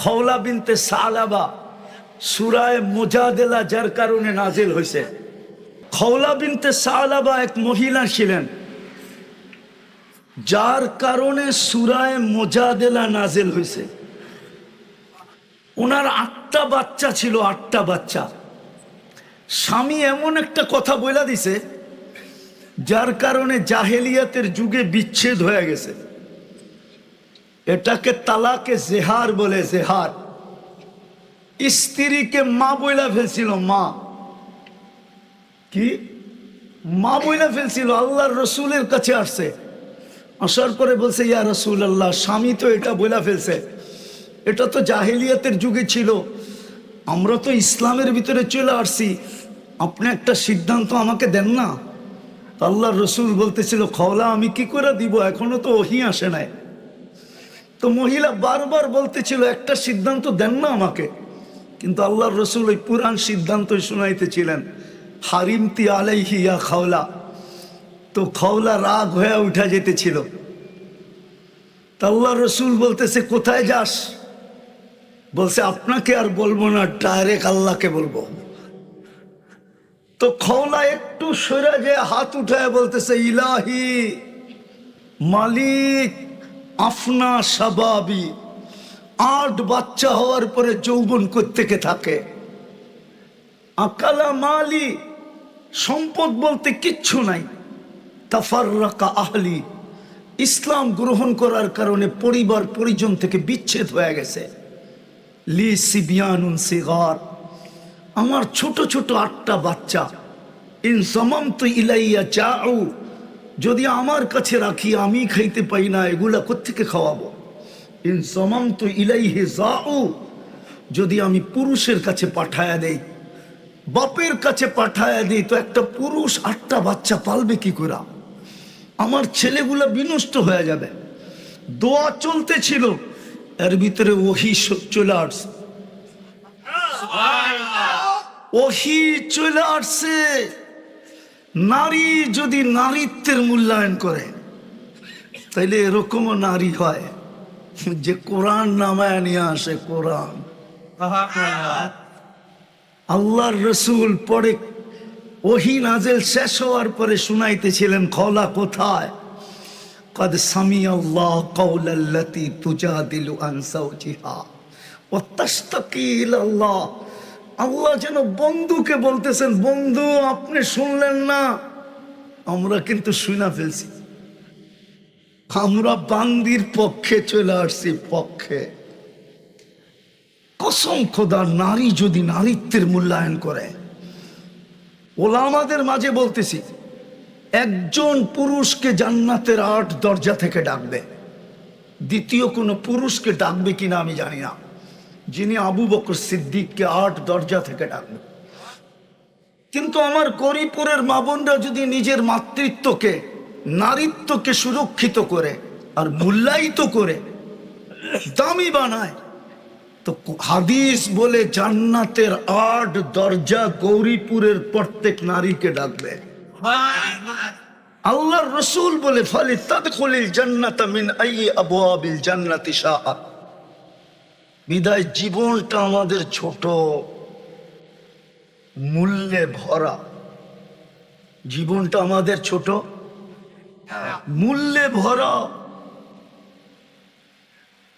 খওলা বিনতে সালাবা, সুরায় মোজাদেলা যার কারণে নাজিল হয়েছে খওলা বিনতে সালাবা এক মহিলা ছিলেন, যার কারণে সুরায় মোজাদেলা নাজিল হয়েছে ওনার আটটা বাচ্চা ছিল, আটটা বাচ্চা। স্বামী এমন একটা কথা বইলা দিছে, যার কারণে জাহেলিয়াতের যুগে বিচ্ছেদ হয়ে গেছে। এটাকে তালাকে জেহার বলে, জেহার। স্ত্রীকে মা বইলা ফেলছিল, মা। কি? মা বইলা ফেলছিল, আল্লাহর রসুলের কাছে আসছে। আসার পরে বলছে, ইয়া রসুল আল্লাহ স্বামী তো এটা বইলা ফেলছে। এটা তো জাহেলিয়াতের যুগে ছিল। আমরা তো ইসলামের ভিতরে চলে আসছি। আপনি একটা সিদ্ধান্ত আমাকে দেন না? আল্লাহর রসুল বলতেছিল, খওলা আমি কি করে দিব? এখনও তো ওহি আসে নাই। তো মহিলা বারবার বলতেছিল, একটা সিদ্ধান্ত দেন না আমাকে। কিন্তু আল্লাহর রসুল ওই পুরাণ সিদ্ধান্ত শুনাইতেছিলেন, হারিমতি আলাইহি খাওলা। তো খাওলা রাগ হয়ে উঠা যেতেছিল। আল্লাহ রসুল বলতেছে, কোথায় যাস? বলছে, আপনাকে আর বলব না, ডাইরেক্ট আল্লাহকে বলব। তো খওলা একটু সরে যে হাত উঠায় বলতেছে, ইলাহি মালিক। আফনা সাবাবি, আট বাচ্চা হওয়ার পরে যৌবন থেকে থাকে? আকালা মালি, সম্পদ বলতে কিচ্ছু নাই। তাফাররাকা আহলি, ইসলাম গ্রহণ করার কারণে পরিবার পরিজন থেকে বিচ্ছেদ হয়ে গেছে। লি সিবিয়ানুন সিগার, আমার ছোট ছোট আটটা বাচ্চা, ইন সমাম তো ইলাইয়া চাউ যদি আমার কাছে রাখি আমি খাইতে পাই না এগুলা কোত্থেকে খাওয়াবো? ইন সমাম তো ইলাইহে যাও যদি আমি পুরুষের কাছে পাঠায়া দেই বাপের কাছে পাঠায়া দিই তো একটা পুরুষ আটটা বাচ্চা পালবে কি করে? আমার ছেলেগুলো বিনষ্ট হয়ে যাবে। দোয়া চলতেছিল এর ভিতরে ওহি চলে আসছে। ওহি চলে আসছে। নারী যদি নারীত্বের মূল্যায়ন করে তাইলে এরকমও নারী হয় যে কোরআন নামায় নিয়ে আসে কোরআন। আল্লাহর রসুল পরে ওহি নাজেল শেষ হওয়ার পরে শুনাইতেছিলেন খলা কোথায়? কদ সামি আল্লাহ কৌলাল্লাতি তুজাদিলু আন যাওজিহা ওয়া তাশতাকি ইলাল্লাহ আল্লাহ যেন বন্ধুকে বলতেছেন, বন্ধু, আপনি শুনলেন না? আমরা কিন্তু শুনা ফেলছি। আমরা বান্দির পক্ষে চলে আসছি, পক্ষে। কসম খোদা, নারী যদি নারীত্বের মূল্যায়ন করে। ওলামাদের মাঝে বলতেছি, একজন পুরুষকে জান্নাতের আট দরজা থেকে ডাকবে। দ্বিতীয় কোনো পুরুষকে ডাকবে কিনা আমি জানি না। যিনি আবু বকর সিদ্দিককে আট দরজা থেকে ডাকবে কিন্তু আমার গরিপুরের মা বোনরা যদি নিজের মাতৃত্বকে, নারীত্বকে সুরক্ষিত করে আর মূল্যায়িত করে, দামি বানায়, তো হাদিস বলে জান্নাতের আট দরজা গৌরীপুরের প্রত্যেক নারীকে ডাকবে। আল্লাহর রসুল বলে ফলে তাদখুলিল জান্নাতা মিন আই আবওয়াবিল জান্নাতি শাআ বিদায় জীবনটা আমাদের ছোট, মূল্যে ভরা। জীবনটা আমাদের ছোট, মূল্যে ভরা।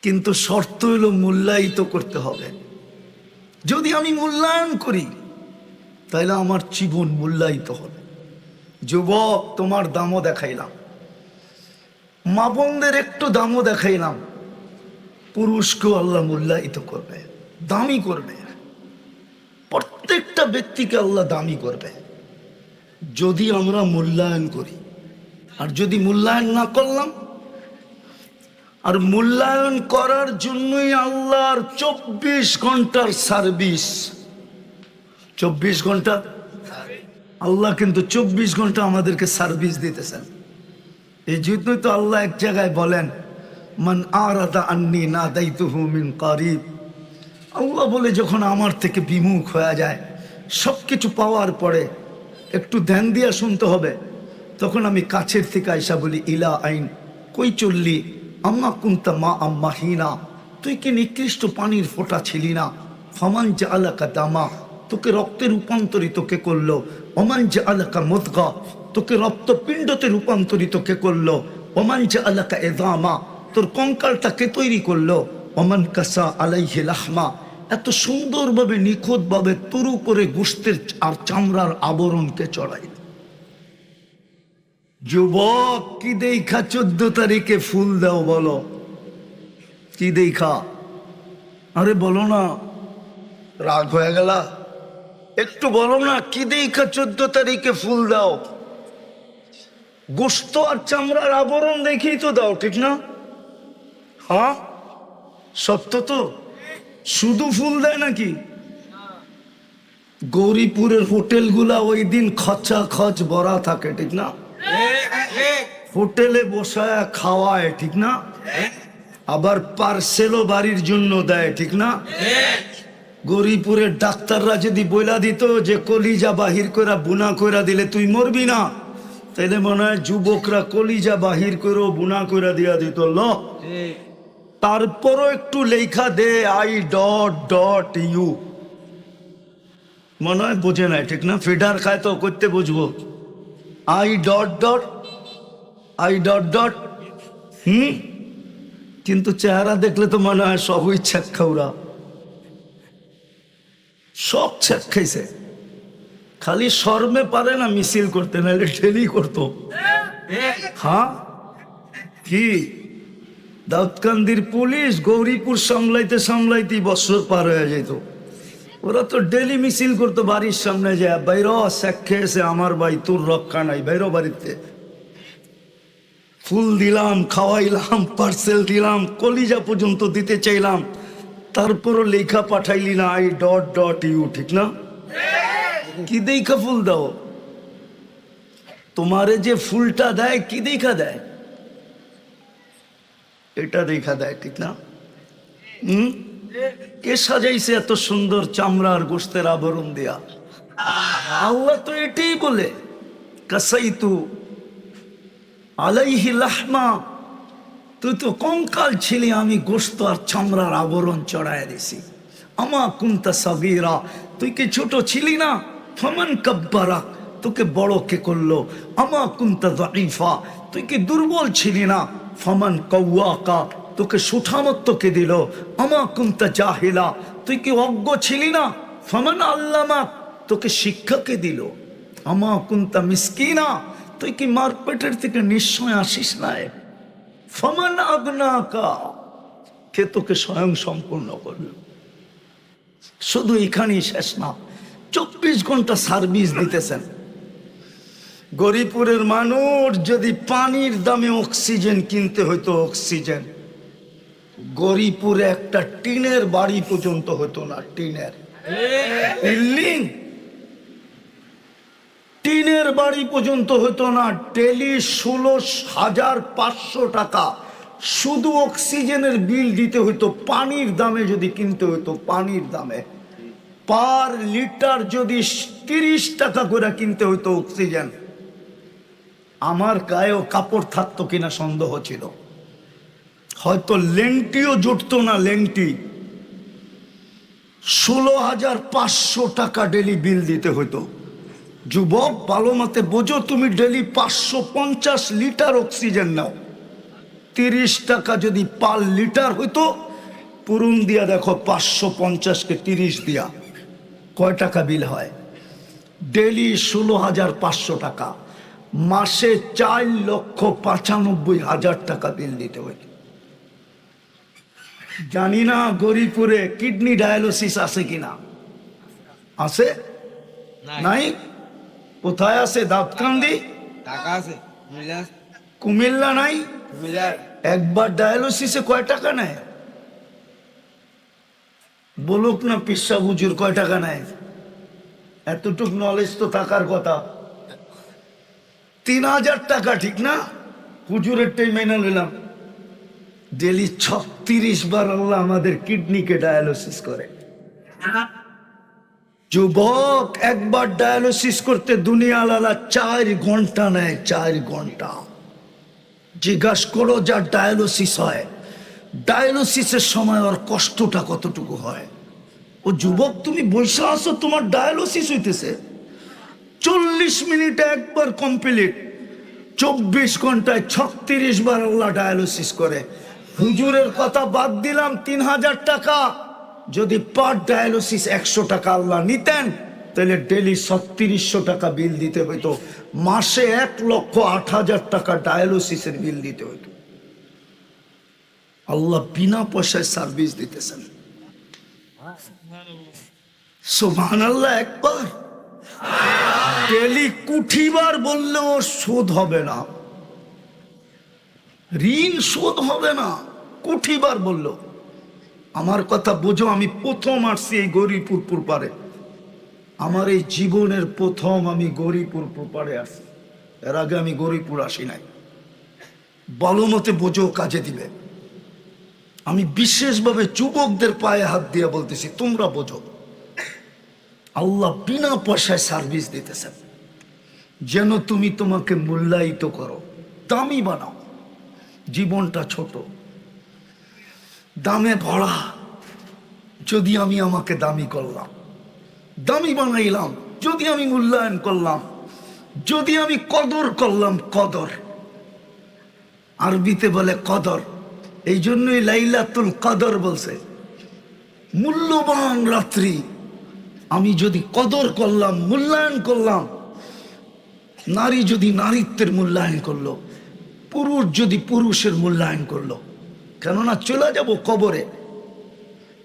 কিন্তু শর্ত হলো মূল্যায়িত করতে হবে। যদি আমি মূল্যায়ন করি, তাহলে আমার জীবন মূল্যায়িত হবে। যুবক, তোমার দামও দেখাইলাম। মা বোনদের একটু দামও দেখাইলাম। পুরুষকেও আল্লাহ মূল্যায়িত করবে, দামি করবে। প্রত্যেকটা ব্যক্তিকে আল্লাহ দামি করবে। যদি আমরা মূল্যায়ন করি, আর যদি মূল্যায়ন না করলাম, আর মূল্যায়ন করার জন্যই আল্লাহর চব্বিশ ঘণ্টার সার্ভিস, চব্বিশ ঘণ্টা? আল্লাহ কিন্তু চব্বিশ ঘণ্টা আমাদেরকে সার্ভিস দিতেছেন। এই জন্যই তো আল্লাহ এক জায়গায় বলেন মান আরাদা আন্নি না দায়িত্ব মিন কারিব। আল্লাহ বলে, যখন আমার থেকে বিমুখ হয়ে যায় সব কিছু পাওয়ার পরে একটু ধ্যান দিয়া শুনতে হবে, তখন আমি কাছের থেকে আইসা বলি, ইলা আইন, কই চললি? আম্মা কুন্তা মা আম্মা হিনা তুই কি নিকৃষ্ট পানির ফোঁটা ছিলি না? ফমান আলাকা দামা, তোকে রক্তে রূপান্তরিত কে করল? অমান যে আলাকা মদগা, তোকে রক্তপিণ্ডতে রূপান্তরিত কে করল? অমান আলাকা এদামা তোর কঙ্কালটা কে তৈরি করল। অমান কাসা আলাইহে লাহমা। এত সুন্দরভাবে, নিখুঁতভাবে তুরু করে গোষ্ঠের আর চামড়ার আবরণকে চড়াই যুবক, কি দেখা চোদ্দ তারিখে ফুল দাও বলো। কি দেখা? আরে বলো না। রাগ হয়ে গেল? একটু বলো না, কি দেখা চোদ্দ তারিখে ফুল দাও? গোস্ত আর চামড়ার আবরণ দেখেই তো দাও, ঠিক না? হ্যাঁ সত্য তো? শুধু ফুল দেয় নাকি? গৌরীপুরের হোটেলগুলা ওই দিন খচা খচ ভরা থাকে, ঠিক না? হোটেলে বসায় খাওয়ায়, ঠিক না? আবার পার্সেলও বাড়ির জন্য দেয়, ঠিক না? গরিপুরের ডাক্তাররা যদি বইলা দিত যে কলিজা বাহির করে বুনা কইরা দিলে তুই মরবি না, তাইলে মনে হয় যুবকরা কলিজা বাহির করেও বুনা কইরা দিয়া দিত, ল। তারপরও একটু লেখা দে আই ডট ডট ইউ মনে হয় বোঝে নাই ঠিক না? ফিডার খায় তো করতে বুঝব। I dot dot I dot dot হুম? কিন্তু চেহারা দেখলে তো মনে হয় সবই ছ্যাক খাওরা। সব ছ্যাক খাইছে। খালি শর্মে পারে না মিছিল করতে নাহলে ঠেলি করতো। হ্যাঁ? কি? দাউদকান্দির পুলিশ গৌরীপুর সামলাইতে সামলাইতে বছর পার হয়ে যেত ওরা তো ডেলি মিছিল করতো বাড়ির সামনে যায় বাইর, স্যাক খেয়েছে, আমার ভাই, তোর রক্ষা নাই, বাইর বাড়িতে। ফুল দিলাম, খাওয়াইলাম পার্সেল দিলাম, কলিজা পর্যন্ত দিতে চাইলাম। তারপরও লেখা পাঠাইলি না আই ডট ডট ইউ ঠিক না? কি দেখা ফুল দাও? তোমারে যে ফুলটা দেয়, কি দেখা দেয়? এটা দেখা দেয়, ঠিক না? হুম? কে সাজাইছে এত সুন্দর চামড়ার গোস্তের আবরণ দেয়া? আল্লাহ তো এটাই বলে, কাসাইতু আলাইহি লাহমা, তুই তো কঙ্কাল ছিলি, আমি গোস্ত আর চামড়ার আবরণ চড়ায় দিছি। আমা কুন্তা সাবিরা তুই কি ছোট ছিলি না? ফমান কাব্বারা, তোকে বড় কে করল? আমা কুন্তা দাইফা তুই কি দুর্বল ছিলি না? ফমান কৌয়াকা তোকে সুঠামত্ব কে দিল? আমা কুন্তা জাহিলা, তুই কি অজ্ঞ ছিলি না? ফমান আল্লামা, তোকে শিক্ষা কে দিল? আমা কুন্তা মিসকিনা, তুই কি মার পেটের থেকে নিশ্চয় আসিস না ফমান আগ্নাকা, কে তোকে স্বয়ং সম্পূর্ণ করবে শুধু এখানেই শেষ না, চব্বিশ ঘণ্টা সার্ভিস দিতেছেন। গরিপুরের মানুষ যদি পানির দামে অক্সিজেন কিনতে হইতো, অক্সিজেন। গরিপুরে একটা টিনের বাড়ি পর্যন্ত হতো না, টিনের। বিল্ডিং। টিনের বাড়ি পর্যন্ত হতো না ডেলি ষোলো হাজার পাঁচশো টাকা। শুধু অক্সিজেনের বিল দিতে হতো পানির দামে যদি কিনতে হতো পানির দামে। পার লিটার যদি তিরিশ টাকা করে কিনতে হতো অক্সিজেন। আমার গায়েও কাপড় থাকতো কিনা সন্দেহ ছিল। হয়তো লেংটিও জুটতো না লেংটি। ষোলো হাজার পাঁচশো টাকা ডেলি বিল দিতে হতো যুবক, ভালো মতে বোঝো তুমি ডেলি পাঁচশো পঞ্চাশ লিটার অক্সিজেন নাও। তিরিশ টাকা যদি পার লিটার হইতো, পুরুন দিয়া দেখো পাঁচশো পঞ্চাশকে তিরিশ দিয়া। কয় টাকা বিল হয়? ডেলি ষোলো হাজার পাঁচশো টাকা। মাসে চার লক্ষ পঁচানব্বই হাজার টাকা বিল দিতে হইত জানি না গরিপুরে কিডনি ডায়ালিসিস আছে কিনা। আছে? নাই। কোথায় আছে? দাঁতকান্দি? টাকা আছে। কুমিল্লা নাই? একবার ডায়ালিসিসে কয় টাকা নেয়? বলুক না পিসা হুজুর কয় টাকা নেয়? এতটুক নলেজ তো থাকার কথা। তিন হাজার টাকা, ঠিক না? হুজুরেরটাই মেনে নিলাম। ডেলি ছত্রিশ বার আল্লাহ আমাদের কিডনিকে ডায়ালিসিস করে। যুবক একবার ডায়ালিসিস করতে দুনিয়া লালা চার ঘণ্টা নেয়, চার ঘণ্টা। জিজ্ঞাসা করো যার ডায়ালিসিস হয়। ডায়ালিসিসের সময় ওর কষ্টটা কতটুকু হয়? ও যুবক, তুমি বসে আসো তোমার ডায়ালিসিস হইতেছে। চল্লিশ মিনিটে একবার কমপ্লিট চব্বিশ ঘন্টায় ছত্রিশ বার আল্লাহ ডায়ালিসিস করে। হুজুরের কথা বাদ দিলাম, তিন হাজার টাকা। যদি পার ডায়ালিসিস একশো টাকা আল্লাহ নিতেন, তাহলে ডেলি ছত্রিশশো টাকা বিল দিতে হইতো। মাসে এক লক্ষ আট হাজার টাকা ডায়ালিসিসের বিল দিতে হইতো। আল্লাহ বিনা পয়সায় সার্ভিস দিতেছেন। সুবহান আল্লাহ একবার। ডেলি কুঠিবার বললেও শোধ হবে না। ঋণ শোধ হবে না, কুঠিবার বলল। আমার কথা বোঝো, আমি প্রথম আসছি এই গৌরীপুর পারে আমার এই জীবনের প্রথম আমি গৌরীপুর পারে আসছি। এর আগে আমি গৌরীপুর আসি নাই। বলো মতে বোঝো, কাজে দিবে আমি বিশেষভাবে যুবকদের পায়ে হাত দিয়ে বলতেছি, তোমরা বোঝো। আল্লাহ বিনা পয়সায় সার্ভিস দিতেছেন। যেন তুমি তোমাকে মূল্যায়িত করো, দামি বানাও। জীবনটা ছোট। দামে ভরা। যদি আমি আমাকে দামি করলাম, দামি বানাইলাম, যদি আমি মূল্যায়ন করলাম, যদি আমি কদর করলাম, কদর। আরবিতে বলে কদর। এই জন্যই লাইলাতুল কদর বলছে। মূল্যবান রাত্রি আমি যদি কদর করলাম, মূল্যায়ন করলাম, নারী যদি নারীত্বের মূল্যায়ন করল, পুরুষ যদি পুরুষের মূল্যায়ন করল, কেননা চলে যাব কবরে।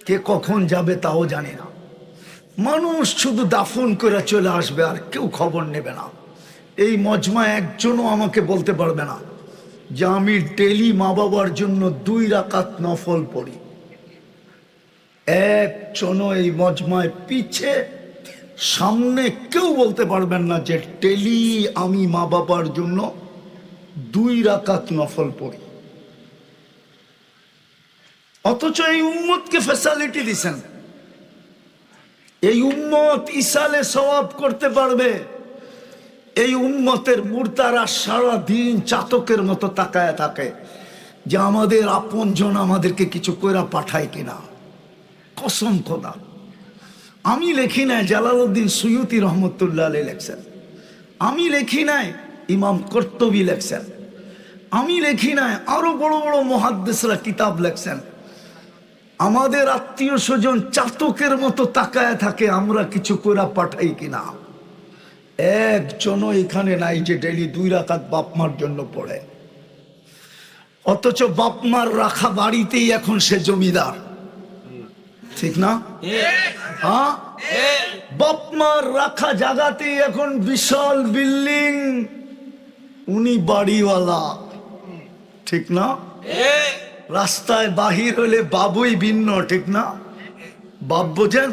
কে কখন যাবে তাও জানে না। মানুষ শুধু দাফন করে চলে আসবে, আর কেউ খবর নেবে না। এই মজমা একজনও আমাকে বলতে পারবে না যে, আমি ডেলি মা বাবার জন্য দুই রাকাত নফল পড়ি। একজনও এই মজমায় পিছে সামনে কেউ বলতে পারবেন না যে টেলি আমি মা বাবার জন্য দুই রাকাত নফল পড়ি। অথচ এই উম্মতকে ফ্যাসিলিটি দিছেন। এই উম্মত ইসালে সওয়াব করতে পারবে। এই উম্মতের মূর্তারা সারা দিন চাতকের মতো তাকায় থাকে যে আমাদের আপনজন আমাদেরকে কিছু কইরা পাঠায় কিনা। কসম খোদা আমি লেখি নাই জালালউদ্দিন সুয়ুতি রহমতুল্লাহ লেখছেন। আমি লেখি নাই ইমাম কর্তবী লেখছেন। আমি লেখি নাই আরও বড় বড় মহাদ্দেশরা কিতাব লেখছেন। আমাদের আত্মীয় স্বজন চাতকের মতো তাকায় থাকে, আমরা কিছু কইরা পাঠাই কিনা। একজনও এখানে নাই যে ডেলি দুই রাকাত বাপমার জন্য পড়ে। অথচ বাপমার রাখা বাড়িতেই এখন সে জমিদার। ঠিক না? হ্যাঁ? বাপমার রাখা জায়গাতেই এখন বিশাল বিল্ডিং। উনি বাড়িওয়ালা। ঠিক না? রাস্তায় বাহির হলে বাবুই ভিন্ন, ঠিক না? বাপ বোঝেন?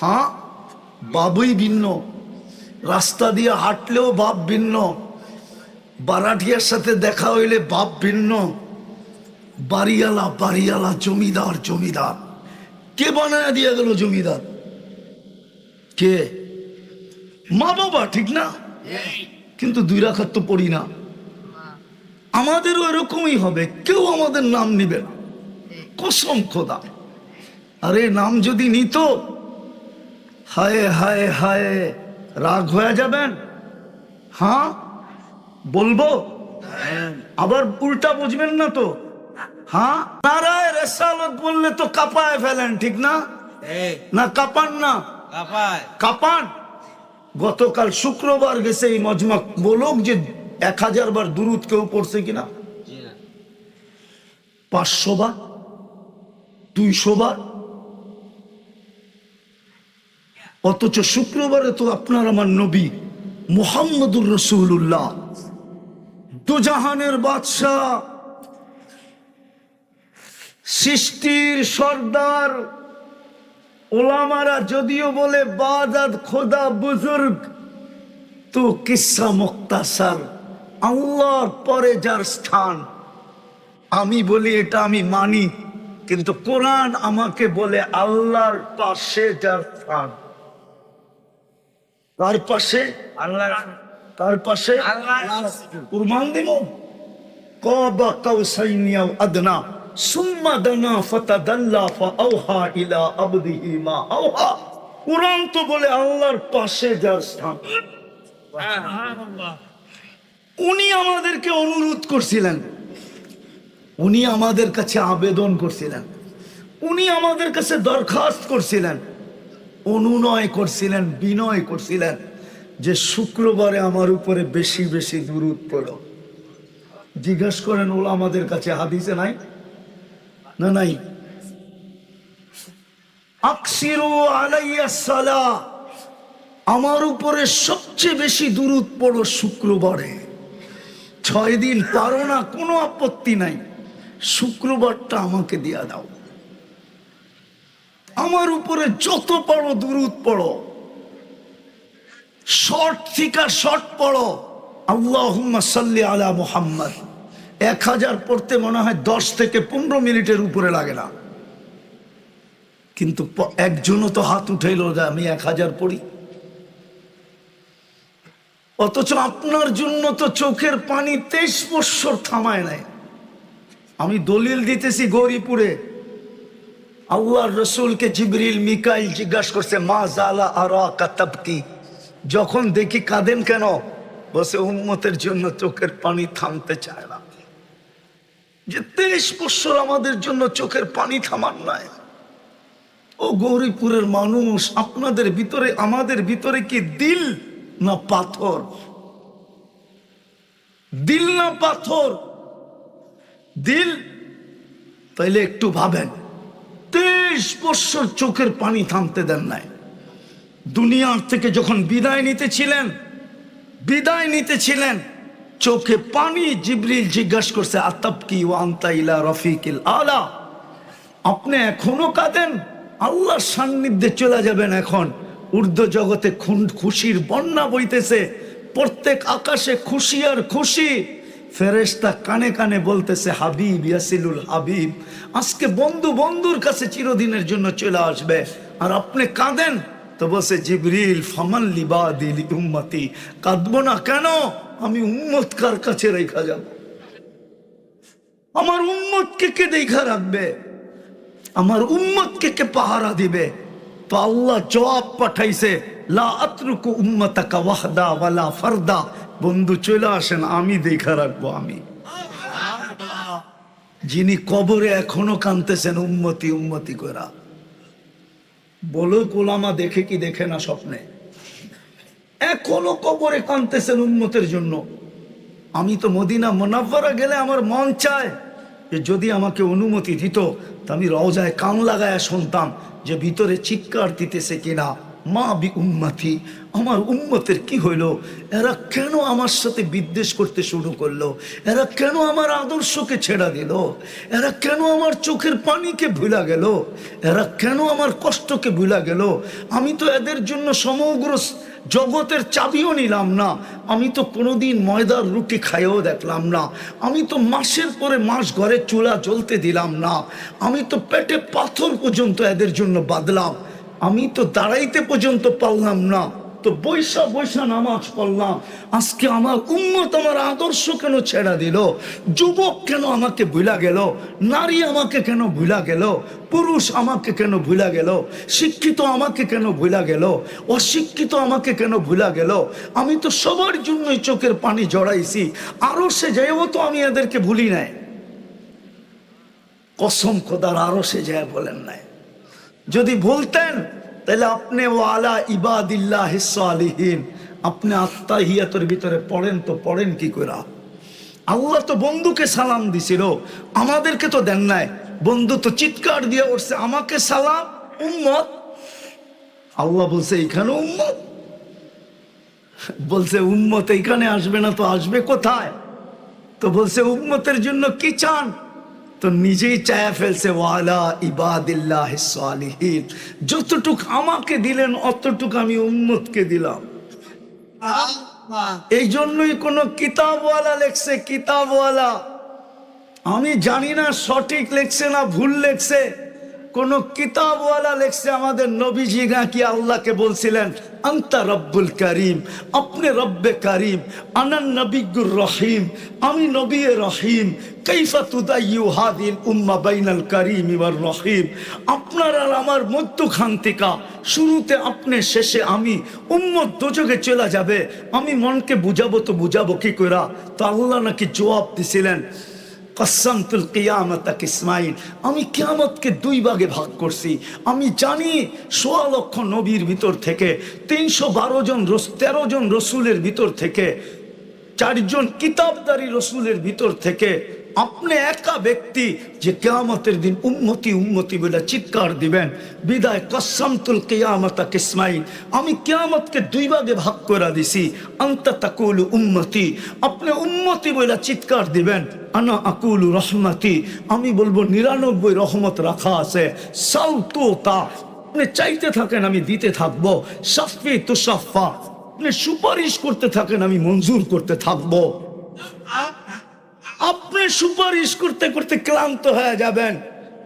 হ্যাঁ? বাবুই ভিন্ন। রাস্তা দিয়ে হাঁটলেও বাপ ভিন্ন। বারাঠিয়ার সাথে দেখা হইলে বাপ ভিন্ন। বাড়িওয়ালা বাড়িওয়ালা জমিদার জমিদার। কে বানায় দিয়ে গেল জমিদার? কে? মা বাবা ঠিক না? কিন্তু দুই রাখার তো পড়ি না। আমাদেরও এরকমই হবে কেউ আমাদের নাম নিবে না। কসম খোদা। আরে নাম যদি নিত হায় হায় হায় রাগ হয়ে যাবেন? হ্যাঁ? বলব? আবার উল্টা বুঝবেন না তো? হ্যাঁ? নারায় রেসালত বললে তো কাপায় ফেলেন ঠিক না? না কাপান না। কাপান? গতকাল শুক্রবার গেছে এই মজমা বলুক যে এক হাজার বার দুরুদ কেউ পড়ছে কিনা? পাঁচশো বার? দুইশো বার? অথচ শুক্রবারে তো আপনার আমার নবী মোহাম্মদুর রসুল্লাহ দুজাহানের বাদশাহ সৃষ্টির সর্দার ওলামারা যদিও বলে বাদাত খোদা বুজুর্গ তো কিসা মুক্তাসার আল্লাহর পরে যার স্থান। আমি বলি এটা আমি মানি কিন্তু কোরআন আমাকে বলে আল্লাহর পাশে যার স্থান। তার পাশে? আল্লাহ তার পাশে? আল্লাহ কুরবান দিব কবা কাউসাইনিয়াও আদনা। পাশে উনি আমাদেরকে অনুরোধ করছিলেন। উনি আমাদের কাছে আবেদন করছিলেন। উনি আমাদের কাছে দরখাস্ত করছিলেন। অনুনয় করছিলেন, বিনয় করছিলেন যে শুক্রবারে আমার উপরে বেশি বেশি দূরত পড়ো। জিজ্ঞেস করেন, ওলা আমাদের কাছে হাদিসে নাই? না নাই আকসিরু আলাইয়া সালা। আমার উপরে সবচেয়ে বেশি দূরত পড়ো শুক্রবারে। ছয় দিন পারো না, কোনো আপত্তি নাই। শুক্রবারটা আমাকে দিয়া দাও। আমার উপরে যত পড়ো দূরত পড়ো। শর্ট থিকা শর্ট পড়ো। আল্লাহ সাল্লি আলা মুহাম্মদ। এক হাজার পড়তে মনে হয় দশ থেকে পনেরো মিনিটের উপরে লাগে না। কিন্তু একজনও তো হাত উঠাইল যে আমি এক হাজার পড়ি। অথচ আপনার জন্য তো চোখের পানি তেইশ বৎসর থামায় নাই। আমি দলিল দিতেছি গৌরীপুরে। আল্লাহর রসুলকে জিবরিল মিকাইল জিজ্ঞাসা করছে, মা জালা আর কাতাবকি যখন দেখি কাঁদেন কেন? বসে উম্মতের জন্য চোখের পানি থামতে চায় না। যে তেইশ বৎসর আমাদের জন্য চোখের পানি থামান নাই। ও গৌরীপুরের মানুষ, আপনাদের ভিতরে, আমাদের ভিতরে কি দিল না পাথর? দিল না পাথর? দিল? তাইলে একটু ভাবেন, তেইশ বৎসর চোখের পানি থামতে দেন নাই। দুনিয়ার থেকে যখন বিদায় নিতেছিলেন বিদায় নিতেছিলেন চোখে পানি জিবরিল জিজ্ঞাসা করছে আতাব কি ওয়ান্তা ইলা রফিকিল আলা? আপনি এখনও কাঁদেন? আল্লাহর সান্নিধ্যে চলে যাবেন এখন। ঊর্ধ্ব জগতে খুন খুশির বন্যা বইতেছে। প্রত্যেক আকাশে খুশি আর খুশি। ফেরেশতা কানে কানে বলতেছে, হাবিব, ইয়াসিলুল হাবিব, আজকে বন্ধু বন্ধুর কাছে চিরদিনের জন্য চলে আসবে। আর আপনি কাঁদেন? তো বসে জিবরিল, ফামান লিবা দিল উম্মতি, কাঁদবো না কেন? আমি উম্মত কার কাছে রেখা যাব? আমার উম্মতকে কে দেখা রাখবে? আমার উম্মতকে কে পাহারা দিবে? তো আল্লাহ জবাব পাঠাইছে, লা আতরুকু উম্মতাকা ওয়াহদা ওয়ালা ফারদা। বন্ধু, চলে আসেন, আমি দেখা রাখব, আমি। যিনি কবরে এখনও কানতেছেন উম্মতি উম্মতি করা বলো কোলামা দেখে কি দেখে না স্বপ্নে? এখনও কবরে কানতেছেন উন্মতের জন্য। আমি তো মদিনা মোনাফারা গেলে আমার মন চায় যে যদি আমাকে অনুমতি দিত তা আমি রওজায় কান লাগায় শুনতাম যে ভিতরে চিৎকার দিতেছে কিনা। মা বি উম্মাতি, আমার উম্মতের কি হইল? এরা কেন আমার সাথে বিদ্বেষ করতে শুরু করল? এরা কেন আমার আদর্শকে ছেড়া দিল? এরা কেন আমার চোখের পানিকে ভুলা গেল? এরা কেন আমার কষ্টকে ভুলা গেল? আমি তো এদের জন্য সমগ্র জগতের চাবিও নিলাম না। আমি তো কোনোদিন ময়দার রুটি খাইও দেখলাম না। আমি তো মাসের পরে মাস ঘরে চুলা জ্বলতে দিলাম না। আমি তো পেটে পাথর পর্যন্ত এদের জন্য বাদলাম আমি তো দাঁড়াইতে পর্যন্ত পারলাম না। তো বৈশা বৈশা নামাজ পড়লাম। আজকে আমার উন্মত আমার আদর্শ কেন ছেড়া দিল? যুবক কেন আমাকে ভুলা গেল? নারী আমাকে কেন ভুলা গেল? পুরুষ আমাকে কেন ভুলা গেল? শিক্ষিত আমাকে কেন ভুলা গেল? অশিক্ষিত আমাকে কেন ভুলা গেল? আমি তো সবার জন্যই চোখের পানি জড়াইছি। আরও সে যাইও তো আমি এদেরকে ভুলি নাই। কসম খোদার আরও সে যায় বলেন নাই। যদি বলতেন তাহলে আপনি ওয়ালা ইবাদিল্লাহ আলিহীন আপনি আত্মাহিয়াতের ভিতরে পড়েন তো পড়েন কি করে আল্লাহ তো বন্ধুকে সালাম দিছিল, আমাদেরকে তো দেন নাই। বন্ধু তো চিৎকার দিয়ে উঠছে, আমাকে সালাম, উম্মত। আল্লাহ বলছে এখানে উম্মত? বলছে, উম্মত এইখানে আসবে না তো আসবে কোথায়? তো বলছে, উম্মতের জন্য কি চান? তো নিজেই চায়া ফেলছে ওয়ালা ইবাদিল্লাহ সালিহিন। যতটুক আমাকে দিলেন অতটুক আমি উম্মতকে দিলাম। এই জন্যই কোন কিতাবওয়ালা লেখছে কিতাবওয়ালা। আমি জানি না সঠিক লেখছে না ভুল লেখছে। কোন কিতাবওয়ালা লেখছে আমাদের নবীজি নাকি আল্লাহকে বলছিলেন? আন্তা রব্বুল করিম, আপনি রব্বে করিম আনান নবিগুর রহিম, আমি নবী রহিম কৈফা হাদিল উম্মা বাইনাল করিম ইবার রহিম। আপনার আর আমার মধ্যখান্তিকা শুরুতে আপনি শেষে আমি উম্মত দোজকে চলে যাবে, আমি মনকে বুঝাবো তো বুঝাবো কি করা তো আল্লাহ নাকি জবাব দিছিলেন কসমতুল কিয়ামতা ইসমাইল। আমি কিয়ামতকে দুই ভাগে ভাগ করছি। আমি জানি সোয়া লক্ষ নবীর ভিতর থেকে তিনশো বারো জন তেরো জন রসুলের ভিতর থেকে, চারজন কিতাবদারি রসুলের ভিতর থেকে আপনি একা ব্যক্তি যে কেয়ামতের দিন উন্মতি উন্মতি বলে চিৎকার দিবেন, বিদায় কসমতুল কেয়ামতা কিসমাইল আমি কেয়ামতকে দুই ভাগে ভাগ করে দিছি। আন্তা তাকুল উন্মতি আপনি উন্মতি বলে চিৎকার দিবেন, আনা আকুল রহমতি। আমি বলব নিরানব্বই রহমত রাখা আছে। সাউ তো আপনি চাইতে থাকেন আমি দিতে থাকব। সাফি তুষাফা আপনি সুপারিশ করতে থাকেন আমি মঞ্জুর করতে থাকব। আপনি সুপারিশ করতে করতে ক্লান্ত হয়ে যাবেন।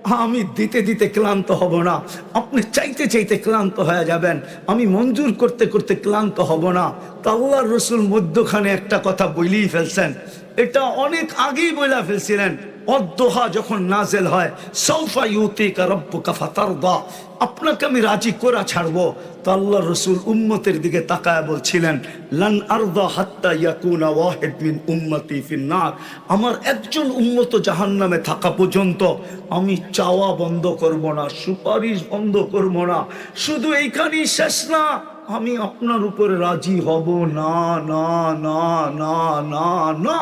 আমি দিতে দিতে ক্লান্ত হব না। আপনি চাইতে চাইতে ক্লান্ত হয়ে যাবেন। আমি মঞ্জুর করতে করতে ক্লান্ত হব না। তা আল্লাহর রসুল মধ্যখানে একটা কথা বলেই ফেলছেন। এটা অনেক আগেই বইলা ফেলছিলেন। অদ্দোহা যখন নাজেল হয় সৌফা ইউতিকা রব্বুকা আপনাকে আমি রাজি করা ছাড়বো। তো আল্লাহ রসুল উম্মতের দিকে তাকায় বলছিলেন, লান আরদা হাত্তা ইয়াকুনা ওয়াহিদ মিন উম্মতি ফিন্নার। আমার একজন উম্মত জাহান্নামে থাকা পর্যন্ত আমি চাওয়া বন্ধ করব না, সুপারিশ বন্ধ করব না। শুধু এইখানেই শেষ না, আমি আপনার উপরে রাজি হব। না না না না না না।